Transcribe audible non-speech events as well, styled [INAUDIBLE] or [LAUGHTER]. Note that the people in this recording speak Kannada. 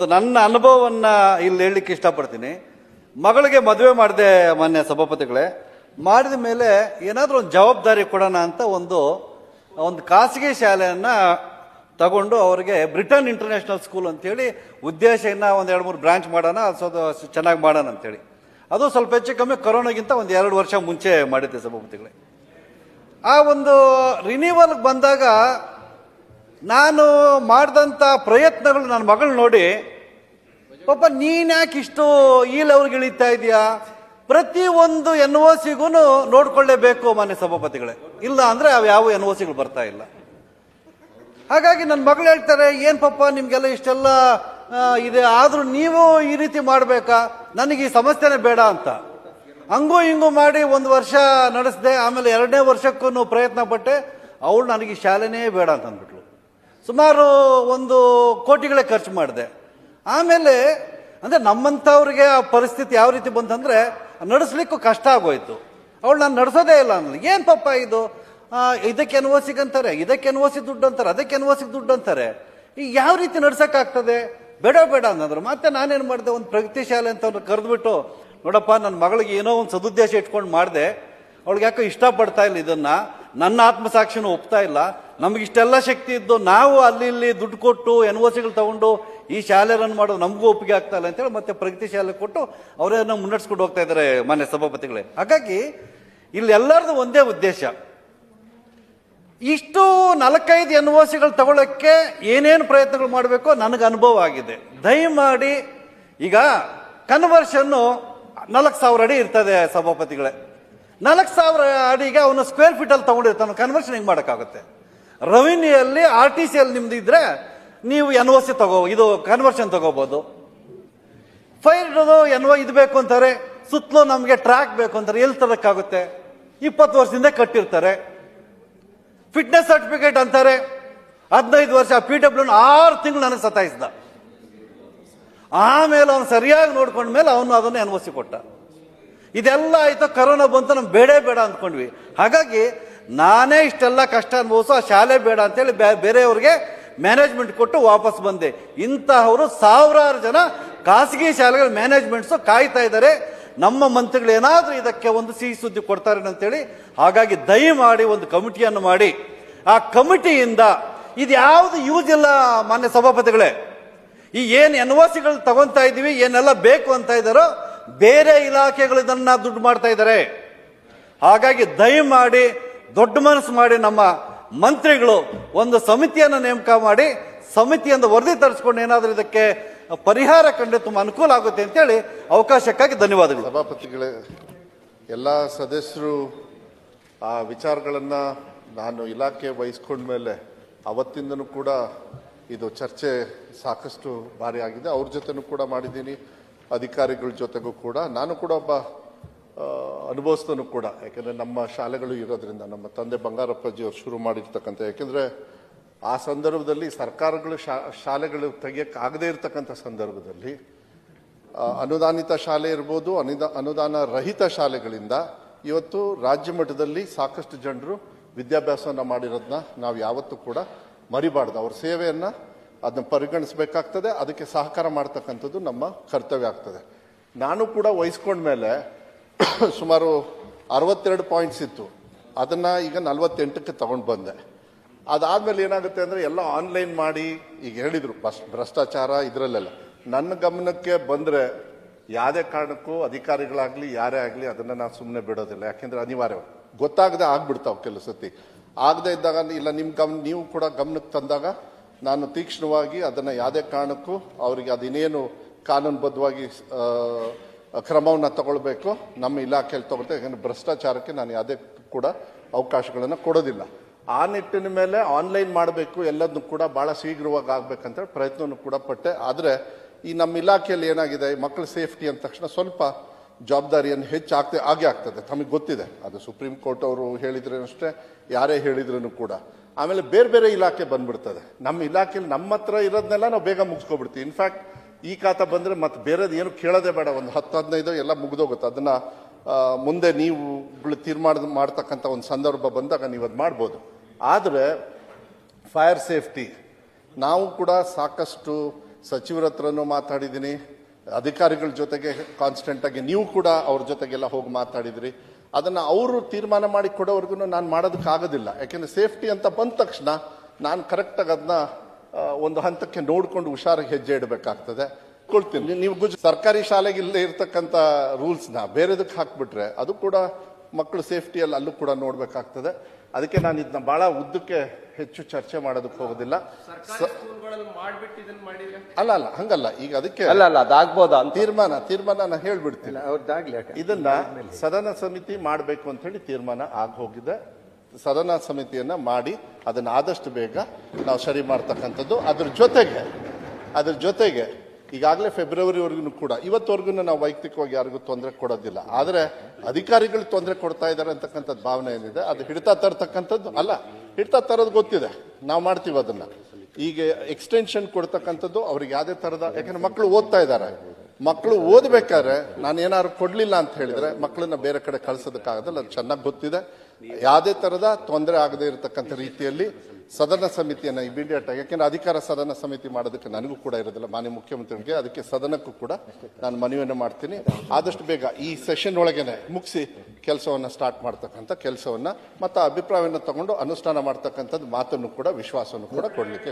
ನನ್ನ ಅನುಭವವನ್ನ ಇಲ್ಲಿ ಹೇಳಲಿಕ್ಕೆ ಇಷ್ಟಪಡ್ತೀನಿ. ಮಗಳಿಗೆ ಮದುವೆ ಮಾಡಿದೆ ಮಾನ್ಯ ಸಭಾಪತಿಗಳೇ, ಮಾಡಿದ ಮೇಲೆ ಏನಾದರೂ ಒಂದು ಜವಾಬ್ದಾರಿ ಕೊಡೋಣ ಅಂತ ಒಂದು ಒಂದು ಖಾಸಗಿ ಶಾಲೆಯನ್ನ ತಗೊಂಡು ಅವರಿಗೆ ಬ್ರಿಟನ್ ಇಂಟರ್ನ್ಯಾಷನಲ್ ಸ್ಕೂಲ್ ಅಂತೇಳಿ ಉದ್ದೇಶ ಇನ್ನ ಒಂದು ಎರಡು ಮೂರು ಬ್ರಾಂಚ್ ಮಾಡೋಣ ಅದು ಚೆನ್ನಾಗಿ ಮಾಡೋಣ ಅಂತೇಳಿ. ಅದು ಸ್ವಲ್ಪ ಹೆಚ್ಚು ಕಮ್ಮಿ ಕೊರೋನಾಗಿಂತ ಒಂದು ಎರಡು ವರ್ಷ ಮುಂಚೆ ಮಾಡಿದ್ದೆ ಸಭಾಪತಿಗಳೇ. ಆ ಒಂದು ರಿನಿವಲ್ಗೆ ಬಂದಾಗ ನಾನು ಮಾಡಿದಂಥ ಪ್ರಯತ್ನಗಳು ನನ್ನ ಮಗಳು ನೋಡಿ ಪಾಪ ನೀನ್ಯಾಕೆ ಇಷ್ಟು ಈ ಲೆವೆಲ್ಗೆ ಇಳಿತಾ ಇದೆಯಾ? ಪ್ರತಿ ಒಂದು ಎನ್ ಒ ಸಿಗೂ ನೋಡ್ಕೊಳ್ಳೇಬೇಕು ಮಾನ್ಯ ಸಭಾಪತಿಗಳೇ. ಇಲ್ಲ ಅಂದರೆ ಅವು ಯಾವ ಎನ್ ಒ ಸಿಗಳು ಬರ್ತಾ ಇಲ್ಲ. ಹಾಗಾಗಿ ನನ್ನ ಮಗಳು ಹೇಳ್ತಾರೆ, ಏನು ಪಾಪ ನಿಮಗೆಲ್ಲ ಇಷ್ಟೆಲ್ಲ ಇದೆ, ಆದರೂ ನೀವು ಈ ರೀತಿ ಮಾಡಬೇಕಾ? ನನಗೆ ಈ ಸಮಸ್ಯೆನೇ ಬೇಡ ಅಂತ. ಹಂಗೂ ಹಿಂಗೂ ಮಾಡಿ ಒಂದು ವರ್ಷ ನಡೆಸಿದೆ, ಆಮೇಲೆ ಎರಡನೇ ವರ್ಷಕ್ಕೂ ಪ್ರಯತ್ನ ಪಟ್ಟೆ, ಅವಳು ನನಗೆ ಶಾಲೆನೇ ಬೇಡ ಅಂತ ಅಂದ್ಬಿಟ್ಲು ಸುಮಾರು ಒಂದು ಕೋಟಿಗಳೇ ಖರ್ಚು ಮಾಡಿದೆ. ಆಮೇಲೆ, ಅಂದರೆ ನಮ್ಮಂಥವ್ರಿಗೆ ಆ ಪರಿಸ್ಥಿತಿ ಯಾವ ರೀತಿ ಬಂತಂದರೆ, ನಡೆಸ್ಲಿಕ್ಕೂ ಕಷ್ಟ ಆಗೋಯ್ತು. ಅವಳು ನಾನು ನಡೆಸೋದೇ ಇಲ್ಲ ಅನ್ನೋದು. ಏನು ಪಾಪ ಇದು? ಇದಕ್ಕೆ ಎನ್ ಅಂತಾರೆ, ಇದಕ್ಕೆ ಎನ್ ದುಡ್ಡು ಅಂತಾರೆ, ಅದಕ್ಕೆ ಎನ್ ದುಡ್ಡು ಅಂತಾರೆ. ಈ ಯಾವ ರೀತಿ ನಡ್ಸೋಕ್ಕಾಗ್ತದೆ? ಬೇಡ ಬೇಡ ಅಂತಂದ್ರು ಮತ್ತೆ ನಾನೇನು ಮಾಡಿದೆ? ಒಂದು ಪ್ರಗತಿ ಶಾಲೆ ಅಂತ ಅವ್ರನ್ನ ಕರೆದ್ಬಿಟ್ಟು, ನೋಡಪ್ಪ ನನ್ನ ಮಗಳಿಗೆ ಏನೋ ಒಂದು ಸದುದ್ದೇಶ ಇಟ್ಕೊಂಡು ಮಾಡಿದೆ. ಅವಳಿಗೆ ಯಾಕೋ ಇಷ್ಟಪಡ್ತಾ ಇಲ್ಲ ಇದನ್ನ. ನನ್ನ ಆತ್ಮಸಾಕ್ಷಿನೂ ಒಪ್ತಾ ಇಲ್ಲ. ನಮ್ಗೆ ಇಷ್ಟೆಲ್ಲ ಶಕ್ತಿ ಇದ್ದು ನಾವು ಅಲ್ಲಿ ಇಲ್ಲಿ ದುಡ್ಡು ಕೊಟ್ಟು ಎನ್ ಒ ಸಿಗಳು ತಗೊಂಡು ಈ ಶಾಲೆ ರನ್ ಮಾಡೋದು ನಮಗೂ ಒಪ್ಪಿಗೆ ಆಗ್ತಾ ಇಲ್ಲ ಅಂತೇಳಿ ಮತ್ತೆ ಪ್ರಗತಿ ಶಾಲೆ ಕೊಟ್ಟು ಅವರೇನೋ ಮುನ್ನಡೆಸ್ಕೊಂಡು ಹೋಗ್ತಾ ಇದ್ದಾರೆ ಮಾನ್ಯ ಸಭಾಪತಿಗಳೇ. ಹಾಗಾಗಿ ಇಲ್ಲಿ ಎಲ್ಲರದು ಒಂದೇ ಉದ್ದೇಶ. ಇಷ್ಟು ನಾಲ್ಕೈದು ಎನ್ ಓ ಸಿಗಳು ತಗೊಳ್ಳೋಕ್ಕೆ ಏನೇನು ಪ್ರಯತ್ನಗಳು ಮಾಡಬೇಕೋ ನನಗೆ ಅನುಭವ ಆಗಿದೆ. ದಯಮಾಡಿ ಈಗ ಕನ್ವರ್ಷನ್ನು ನಾಲ್ಕು ಸಾವಿರ ಅಡಿ ಇರ್ತದೆ ಸಭಾಪತಿಗಳೇ. ನಾಲ್ಕು ಸಾವಿರ ಅಡಿಗೆ ಅವನು ಸ್ಕ್ವೇರ್ ಫೀಟ್ ಅಲ್ಲಿ ತಗೊಂಡಿರ್ತಾನೆ ಕನ್ವರ್ಷನ್ ಹೆಂಗ್ ಮಾಡೋಕ್ಕಾಗುತ್ತೆ? ರೆವಿನ್ಯೂಯಲ್ಲಿ ಆರ್ ಟಿ ಸಿ ಅಲ್ಲಿ ನಿಮ್ದು ಇದ್ರೆ ನೀವು ಎನ್ ಒ ಸಿ ತಗೋ, ಇದು ಕನ್ವರ್ಷನ್ ತಗೋಬಹುದು ಫೈರ್ ಎನ್ ಒ ಇದು ಬೇಕು ಅಂತಾರೆ, ಸುತ್ತಲೂ ನಮಗೆ ಟ್ರ್ಯಾಕ್ ಬೇಕು ಅಂತಾರೆ, ಎಲ್ಲಿ ತರೋಕ್ಕಾಗುತ್ತೆ? ಇಪ್ಪತ್ತು ವರ್ಷದಿಂದ ಕಟ್ಟಿರ್ತಾರೆ. ಫಿಟ್ನೆಸ್ ಸರ್ಟಿಫಿಕೇಟ್ ಅಂತಾರೆ. ಹದಿನೈದು ವರ್ಷ ಪಿ ಡಬ್ಲ್ಯೂ ಆರು ತಿಂಗಳು ನನಗೆ ಸತಾಯಿಸ್ದ. ಆಮೇಲೆ ಅವನು ಸರಿಯಾಗಿ ನೋಡ್ಕೊಂಡ ಮೇಲೆ ಅವನು ಅದನ್ನು ಸಿ ಕೊಟ್ಟ. ಇದೆಲ್ಲ ಆಯಿತು, ಕರೋನಾ ಬಂತು, ನಮ್ಗೆ ಬೇಡೇ ಬೇಡ ಅಂದ್ಕೊಂಡ್ವಿ. ಹಾಗಾಗಿ ನಾನೇ ಇಷ್ಟೆಲ್ಲ ಕಷ್ಟ ಅನುಭವಿಸೋ ಆ ಶಾಲೆ ಬೇಡ ಅಂತೇಳಿ ಬೇ- ಬೇರೆಯವ್ರಿಗೆ ಮ್ಯಾನೇಜ್ಮೆಂಟ್ ಕೊಟ್ಟು ವಾಪಸ್ ಬಂದೆ. ಇಂತಹವರು ಸಾವಿರಾರು ಜನ ಖಾಸಗಿ ಶಾಲೆಗಳ ಮ್ಯಾನೇಜ್ಮೆಂಟ್ಸು ಕಾಯ್ತಾ ಇದ್ದಾರೆ. ನಮ್ಮ ಮಂತ್ರಿಗಳು ಏನಾದರೂ ಇದಕ್ಕೆ ಒಂದು ಸಿಹಿ ಸುದ್ದಿ ಕೊಡ್ತಾರೆ ಅಂತೇಳಿ, ಹಾಗಾಗಿ ದಯಮಾಡಿ ಒಂದು ಕಮಿಟಿಯನ್ನು ಮಾಡಿ. ಆ ಕಮಿಟಿಯಿಂದ ಇದು ಯಾವುದು ಯೂಸ್ ಇಲ್ಲ, ಮಾನ್ಯ ಸಭಾಪತಿಗಳೇ. ಈ ಏನು ಎನ್ ಒ ಸಿಗಳು ತಗೊಂತಾ ಇದ್ದೀವಿ ಏನೆಲ್ಲ ಬೇಕು ಅಂತ ಇದ್ದಾರೋ ಬೇರೆ ಇಲಾಖೆಗಳು ಇದನ್ನ ದುಡ್ಡು ಮಾಡ್ತಾ ಇದ್ದಾರೆ. ಹಾಗಾಗಿ ದಯಮಾಡಿ, ದೊಡ್ಡ ಮನಸ್ಸು ಮಾಡಿ ನಮ್ಮ ಮಂತ್ರಿಗಳು ಒಂದು ಸಮಿತಿಯನ್ನು ನೇಮಕ ಮಾಡಿ, ಸಮಿತಿಯಿಂದ ವರದಿ ತರಿಸ್ಕೊಂಡು ಏನಾದರೂ ಇದಕ್ಕೆ ಪರಿಹಾರ ಕಂಡು ತುಂಬ ಅನುಕೂಲ ಆಗುತ್ತೆ ಅಂತೇಳಿ ಅವಕಾಶಕ್ಕಾಗಿ ಧನ್ಯವಾದಗಳು. ಸಭಾಪತಿಗಳೇ, ಎಲ್ಲ ಸದಸ್ಯರು ಆ ವಿಚಾರಗಳನ್ನು ನಾನು ಇಲಾಖೆ ವಹಿಸ್ಕೊಂಡ್ಮೇಲೆ ಅವತ್ತಿಂದನೂ ಕೂಡ ಇದು ಚರ್ಚೆ ಸಾಕಷ್ಟು ಭಾರಿ ಆಗಿದೆ. ಅವ್ರ ಜೊತೆನೂ ಕೂಡ ಮಾಡಿದ್ದೀನಿ. ಅಧಿಕಾರಿಗಳ ಜೊತೆಗೂ ಕೂಡ, ನಾನು ಕೂಡ ಒಬ್ಬ ಅನುಭವಿಸ್ತನೂ ಕೂಡ. ಯಾಕೆಂದರೆ ನಮ್ಮ ಶಾಲೆಗಳು ಇರೋದ್ರಿಂದ, ನಮ್ಮ ತಂದೆ ಬಂಗಾರಪ್ಪಜಿಯವರು ಶುರು ಮಾಡಿರ್ತಕ್ಕಂಥ, ಯಾಕೆಂದರೆ ಆ ಸಂದರ್ಭದಲ್ಲಿ ಸರ್ಕಾರಗಳು ಶಾ- ಶಾಲೆಗಳು ತೆಗಿಯೋಕ್ಕಾಗದೇ ಇರತಕ್ಕಂಥ ಸಂದರ್ಭದಲ್ಲಿ ಅನುದಾನಿತ ಶಾಲೆ ಇರ್ಬೋದು, ಅನುದಾ, ಅನುದಾನ ರಹಿತ ಶಾಲೆಗಳಿಂದ ಇವತ್ತು ರಾಜ್ಯ ಮಟ್ಟದಲ್ಲಿ ಸಾಕಷ್ಟು ಜನರು ವಿದ್ಯಾಭ್ಯಾಸವನ್ನು ಮಾಡಿರೋದನ್ನ ನಾವು ಯಾವತ್ತೂ ಕೂಡ ಮರಿಬಾರ್ದು. ಅವ್ರ ಸೇವೆಯನ್ನ ಅದನ್ನ ಪರಿಗಣಿಸಬೇಕಾಗ್ತದೆ, ಅದಕ್ಕೆ ಸಹಕಾರ ಮಾಡ್ತಕ್ಕಂಥದ್ದು ನಮ್ಮ ಕರ್ತವ್ಯ ಆಗ್ತದೆ. ನಾನು ಕೂಡ ವಹಿಸ್ಕೊಂಡ್ಮೇಲೆ [COUGHS] ಸುಮಾರು ಅರವತ್ತೆರಡು ಪಾಯಿಂಟ್ಸ್ ಇತ್ತು. ಅದನ್ನು ಈಗ ನಲವತ್ತೆಂಟಕ್ಕೆ ತಗೊಂಡು ಬಂದೆ. ಅದಾದಮೇಲೆ ಏನಾಗುತ್ತೆ ಅಂದರೆ ಎಲ್ಲ ಆನ್ಲೈನ್ ಮಾಡಿ, ಈಗ ಹೇಳಿದರು ಬಸ್ ಭ್ರಷ್ಟಾಚಾರ ಇದರಲ್ಲೆಲ್ಲ. ನನ್ನ ಗಮನಕ್ಕೆ ಬಂದರೆ ಯಾವುದೇ ಕಾರಣಕ್ಕೂ ಅಧಿಕಾರಿಗಳಾಗಲಿ, ಯಾರೇ ಆಗಲಿ ಅದನ್ನು ನಾನು ಸುಮ್ಮನೆ ಬಿಡೋದಿಲ್ಲ. ಯಾಕೆಂದರೆ ಅನಿವಾರ್ಯ. ಗೊತ್ತಾಗದೆ ಆಗ್ಬಿಡ್ತಾವೆ ಕೆಲವು ಸತಿ ಆಗದೆ ಇದ್ದಾಗ, ಇಲ್ಲ ನಿಮ್ಮ ಗಮನ ನೀವು ಕೂಡ ಗಮನಕ್ಕೆ ತಂದಾಗ ನಾನು ತೀಕ್ಷ್ಣವಾಗಿ ಅದನ್ನು ಯಾವುದೇ ಕಾರಣಕ್ಕೂ ಅವರಿಗೆ ಅದಿನ್ನೇನು ಕಾನೂನುಬದ್ಧವಾಗಿ ಕ್ರಮವನ್ನು ತಗೊಳ್ಬೇಕು, ನಮ್ಮ ಇಲಾಖೆಯಲ್ಲಿ ತಗೊಳ್ತಾ ಯಾಕಂದರೆ ಭ್ರಷ್ಟಾಚಾರಕ್ಕೆ ನಾನು ಯಾವುದೇ ಕೂಡ ಅವಕಾಶಗಳನ್ನು ಕೊಡೋದಿಲ್ಲ. ಆ ನಿಟ್ಟಿನ ಮೇಲೆ ಆನ್ಲೈನ್ ಮಾಡಬೇಕು, ಎಲ್ಲದನ್ನು ಕೂಡ ಭಾಳ ಶೀಘ್ರವಾಗಿ ಆಗ್ಬೇಕಂತ ಪ್ರಯತ್ನವನ್ನು ಕೂಡ ಪಟ್ಟೆ. ಆದರೆ ಈ ನಮ್ಮ ಇಲಾಖೆಯಲ್ಲಿ ಏನಾಗಿದೆ ಮಕ್ಕಳ ಸೇಫ್ಟಿ ಅಂದ ತಕ್ಷಣ ಸ್ವಲ್ಪ ಜವಾಬ್ದಾರಿಯನ್ನು ಹೆಚ್ಚಾಗ್ತದೆ ಆಗೇ ಆಗ್ತದೆ. ತಮಗೆ ಗೊತ್ತಿದೆ. ಅದು ಸುಪ್ರೀಂ ಕೋರ್ಟ್ ಅವರು ಹೇಳಿದ್ರೆ ಅಷ್ಟೇ ಯಾರೇ ಹೇಳಿದ್ರು ಕೂಡ. ಆಮೇಲೆ ಬೇರೆ ಬೇರೆ ಇಲಾಖೆ ಬಂದ್ಬಿಡ್ತದೆ. ನಮ್ಮ ಇಲಾಖೆಯಲ್ಲಿ ನಮ್ಮ ಹತ್ರ ಇರೋದನ್ನೆಲ್ಲ ನಾವು ಬೇಗ ಮುಗಿಸ್ಕೊಬಿಡ್ತೀವಿ. ಇನ್ಫ್ಯಾಕ್ಟ್ ಈ ಖಾತ ಬಂದರೆ ಮತ್ತೆ ಬೇರೆದು ಏನು ಕೇಳೋದೇ ಬೇಡ. ಒಂದು ಹತ್ತು ಹದಿನೈದು ಎಲ್ಲ ಮುಗಿದೋಗುತ್ತೆ. ಅದನ್ನು ಮುಂದೆ ನೀವು ತೀರ್ಮಾನ ಮಾಡ್ತಕ್ಕಂಥ ಒಂದು ಸಂದರ್ಭ ಬಂದಾಗ ನೀವು ಅದು ಮಾಡ್ಬೋದು. ಆದರೆ ಫೈರ್ ಸೇಫ್ಟಿ ನಾವು ಕೂಡ ಸಾಕಷ್ಟು ಸಚಿವರ ಹತ್ರನೂ ಮಾತಾಡಿದ್ದೀನಿ. ಅಧಿಕಾರಿಗಳ ಜೊತೆಗೆ ಕಾನ್ಸ್ಟೆಂಟ್ ಆಗಿ ನೀವು ಕೂಡ ಅವ್ರ ಜೊತೆಗೆಲ್ಲ ಹೋಗಿ ಮಾತಾಡಿದ್ರಿ. ಅದನ್ನ ಅವರು ತೀರ್ಮಾನ ಮಾಡಿ ಕೊಡೋವರೆಗೂ ನಾನು ಮಾಡೋದಕ್ಕೆ ಆಗೋದಿಲ್ಲ ಯಾಕೆಂದ್ರೆ ಸೇಫ್ಟಿ ಅಂತ ಬಂದ ತಕ್ಷಣ ನಾನು ಕರೆಕ್ಟಾಗಿ ಅದನ್ನ ಒಂದು ಹಂತಕ್ಕೆ ನೋಡ್ಕೊಂಡು ಹುಷಾರಾಗಿ ಹೆಜ್ಜೆ ಇಡಬೇಕಾಗ್ತದೆ. ಕೊಳ್ತೀನಿ ನೀವು ಗುಜ್ ಸರ್ಕಾರಿ ಶಾಲೆಗೆ ಇಲ್ಲದೆ ಇರ್ತಕ್ಕಂಥ ರೂಲ್ಸ್ನ ಬೇರೆದಕ್ಕೆ ಹಾಕ್ಬಿಟ್ರೆ ಅದು ಕೂಡ ಮಕ್ಕಳು ಸೇಫ್ಟಿಯಲ್ಲಿ ಅಲ್ಲೂ ಕೂಡ ನೋಡ್ಬೇಕಾಗ್ತದೆ. ಅದಕ್ಕೆ ನಾನು ಇದನ್ನ ಬಹಳ ಉದ್ದಕ್ಕೆ ಹೆಚ್ಚು ಚರ್ಚೆ ಮಾಡೋದಕ್ಕೆ ಹೋಗೋದಿಲ್ಲ. ಅಲ್ಲ ಅಲ್ಲ ಹಂಗಲ್ಲ. ಈಗ ಅದಕ್ಕೆ ಅಲ್ಲ ಅಲ್ಲ ಅದಾಗ್ಬೋದ ತೀರ್ಮಾನ ತೀರ್ಮಾನ ನಾನು ಹೇಳ್ಬಿಡ್ತೀನಿ. ಅವ್ರದ್ದಾಗ್ಲಿ ಇದನ್ನ ಸದನ ಸಮಿತಿ ಮಾಡಬೇಕು ಅಂತ ಹೇಳಿ ತೀರ್ಮಾನ ಆಗಿ ಹೋಗಿದೆ. ಸದನ ಸಮಿತಿಯನ್ನ ಮಾಡಿ ಅದನ್ನ ಆದಷ್ಟು ಬೇಗ ನಾವು ಸರಿ ಮಾಡ್ತಕ್ಕಂಥದ್ದು. ಅದ್ರ ಜೊತೆಗೆ ಅದ್ರ ಜೊತೆಗೆ ಈಗಾಗಲೇ ಫೆಬ್ರವರಿವರೆಗೂ ಕೂಡ, ಇವತ್ತವರೆಗೂ ನಾವು ವೈಯಕ್ತಿಕವಾಗಿ ಯಾರಿಗೂ ತೊಂದರೆ ಕೊಡೋದಿಲ್ಲ. ಆದರೆ ಅಧಿಕಾರಿಗಳು ತೊಂದರೆ ಕೊಡ್ತಾ ಇದ್ದಾರೆ ಅಂತಕ್ಕಂಥದ್ದು ಭಾವನೆ ಏನಿದೆ, ಅದು ಹಿಡಿತಾ ತರ್ತಕ್ಕಂಥದ್ದು ಅಲ್ಲ. ಹಿಡಿತಾ ತರೋದು ಗೊತ್ತಿದೆ. ನಾವು ಮಾಡ್ತೀವಿ ಅದನ್ನು. ಈಗ ಎಕ್ಸ್ಟೆನ್ಷನ್ ಕೊಡ್ತಕ್ಕಂಥದ್ದು ಅವ್ರಿಗೆ ಯಾವುದೇ ಥರದ ಯಾಕಂದ್ರೆ ಮಕ್ಕಳು ಓದ್ತಾ ಇದ್ದಾರೆ. ಮಕ್ಕಳು ಓದಬೇಕಾದ್ರೆ ನಾನು ಏನಾದ್ರು ಕೊಡಲಿಲ್ಲ ಅಂತ ಹೇಳಿದ್ರೆ ಮಕ್ಕಳನ್ನ ಬೇರೆ ಕಡೆ ಕಳ್ಸೋದಕ್ಕಾಗದಲ್ಲ. ಅದು ಚೆನ್ನಾಗಿ ಗೊತ್ತಿದೆ. ಯಾವುದೇ ಥರದ ತೊಂದರೆ ಆಗದೇ ಇರತಕ್ಕಂಥ ರೀತಿಯಲ್ಲಿ ಸದನ ಸಮಿತಿಯನ್ನು ಇಮಿಡಿಯೇಟ್ ಆಗಿ ಯಾಕೆಂದ್ರೆ ಅಧಿಕಾರ ಸದನ ಸಮಿತಿ ಮಾಡೋದಕ್ಕೆ ನನಗೂ ಕೂಡ ಇರೋದಿಲ್ಲ. ಮಾನ್ಯ ಮುಖ್ಯಮಂತ್ರಿಗೆ ಅದಕ್ಕೆ ಸದನಕ್ಕೂ ಕೂಡ ನಾನು ಮನವಿಯನ್ನು ಮಾಡ್ತೀನಿ. ಆದಷ್ಟು ಬೇಗ ಈ ಸೆಷನ್ ಒಳಗೇನೆ ಮುಗಿಸಿ ಕೆಲಸವನ್ನು ಸ್ಟಾರ್ಟ್ ಮಾಡ್ತಕ್ಕಂಥ ಕೆಲಸವನ್ನ, ಮತ್ತು ಅಭಿಪ್ರಾಯವನ್ನು ತಗೊಂಡು ಅನುಷ್ಠಾನ ಮಾಡ್ತಕ್ಕಂಥದ್ದು ಮಾತನ್ನು ಕೂಡ, ವಿಶ್ವಾಸವನ್ನು ಕೂಡ ಕೊಡಲಿಕ್ಕೆ